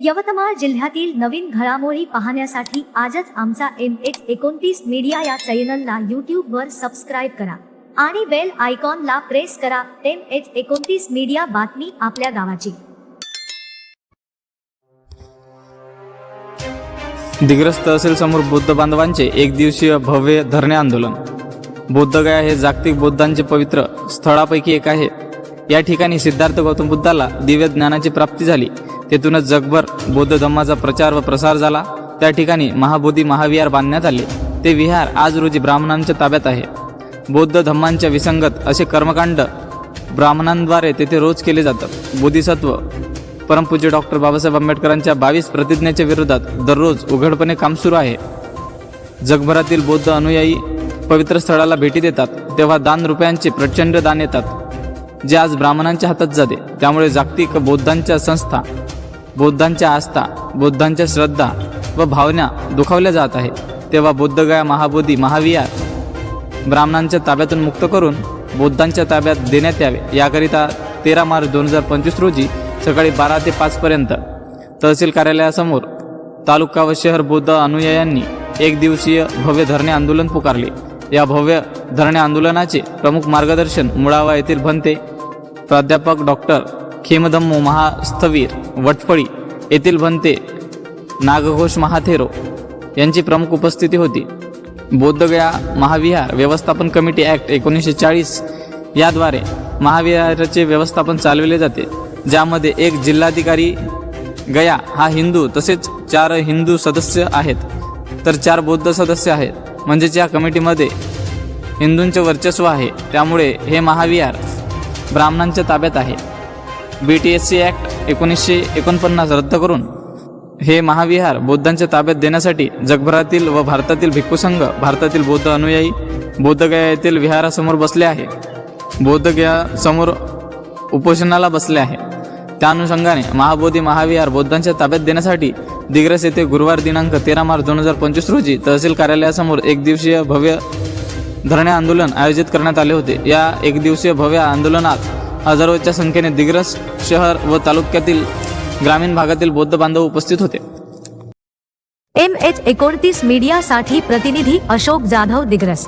यवतमाळ जिल्ह्यातील नवीन घडामोडी पाहण्यासाठी आजच आमचा एम एच एकोणतीस मीडिया या चॅनलला यूट्यूबवर सबस्क्राईब करा. आणि बेल आयकॉनला प्रेस करा. एम एच एकोणतीस मीडिया बातमी आपल्या गावाची. दिग्रस तहसील समोर बौद्ध बांधवांचे एक दिवसीय भव्य धरणे आंदोलन. बौद्धगया हे जागतिक बौद्धांचे पवित्र स्थळापैकी एक आहे. या ठिकाणी सिद्धार्थ गौतम बुद्धाला दिव्य ज्ञानाची प्राप्ती झाली. तेथूनच जगभर बौद्ध धम्माचा प्रचार व प्रसार झाला. त्या ठिकाणी महाबोधी महाविहार बांधण्यात आले. ते विहार आज रोजी ब्राह्मणांच्या ताब्यात आहे. बौद्ध धम्मांच्या विसंगत असे कर्मकांड ब्राह्मणांद्वारे तेथे रोज केले जातात. बोधिसत्व परमपूज्य डॉक्टर बाबासाहेब आंबेडकरांच्या बावीस प्रतिज्ञेच्या विरोधात दररोज उघडपणे काम सुरू आहे. जगभरातील बौद्ध अनुयायी पवित्र स्थळाला भेटी देतात. तेव्हा दान रुपयांचे प्रचंड दान येतात. जे आज ब्राह्मणांच्या हातात जाते. त्यामुळे जागतिक बौद्धांच्या संस्था बौद्धांच्या आस्था बौद्धांच्या श्रद्धा व भावना दुखावल्या जात आहेत. तेव्हा बौद्धगया महाबोधी महाविहार ब्राह्मणांच्या ताब्यातून मुक्त करून बौद्धांच्या ताब्यात देण्यात यावे. याकरिता तेरा मार्च दोन हजार पंचवीस रोजी सकाळी बारा ते पाचपर्यंत तहसील कार्यालयासमोर तालुका व शहर बौद्ध अनुयायांनी एक दिवसीय भव्य धरणे आंदोलन पुकारले. या भव्य धरणे आंदोलनाचे प्रमुख मार्गदर्शन मुळावा येथील भंते प्राध्यापक डॉक्टर खेमधम्मो महास्थवीर वटफळी येथील भंते नागघोष महाथेरो यांची प्रमुख उपस्थिती होती. बौद्धगया महाविहार व्यवस्थापन कमिटी ॲक्ट एकोणीसशे चाळीस याद्वारे महाविहाराचे व्यवस्थापन चालविले जाते. ज्यामध्ये एक जिल्हाधिकारी गया हा हिंदू तसेच चार हिंदू सदस्य आहेत. तर चार बौद्ध सदस्य आहेत. म्हणजेच या कमिटीमध्ये हिंदूंचे वर्चस्व आहे. त्यामुळे हे महाविहार ब्राह्मणांच्या ताब्यात आहे. B T S C act एकोणीसशे एकोणपन्नास रद्द करून हे महाविहार बौद्धांच्या ताब्यात देण्यासाठी जगभरातील व भारतातील भिक्खू संघ भारतातील बौद्ध अनुयायी बौद्धगया येथील विहारासमोर बसले आहे. बौद्धगयासमोर उपोषणाला बसले आहे. त्या अनुषंगाने महाबोधी महाविहार बौद्धांच्या ताब्यात देण्यासाठी दिग्रस येथे गुरुवार दिनांक तेरा मार्च दोन हजार पंचवीस रोजी तहसील कार्यालयासमोर एक दिवसीय भव्य धरणे आंदोलन आयोजित करण्यात आले होते. या एक दिवसीय भव्य आंदोलनात हजारोच्या संख्येने दिग्रस शहर व तालुक्यातील ग्रामीण भागातील बौद्ध बांधव उपस्थित होते. एम एच एकोणतीस मीडियासाठी प्रतिनिधी अशोक जाधव दिग्रस.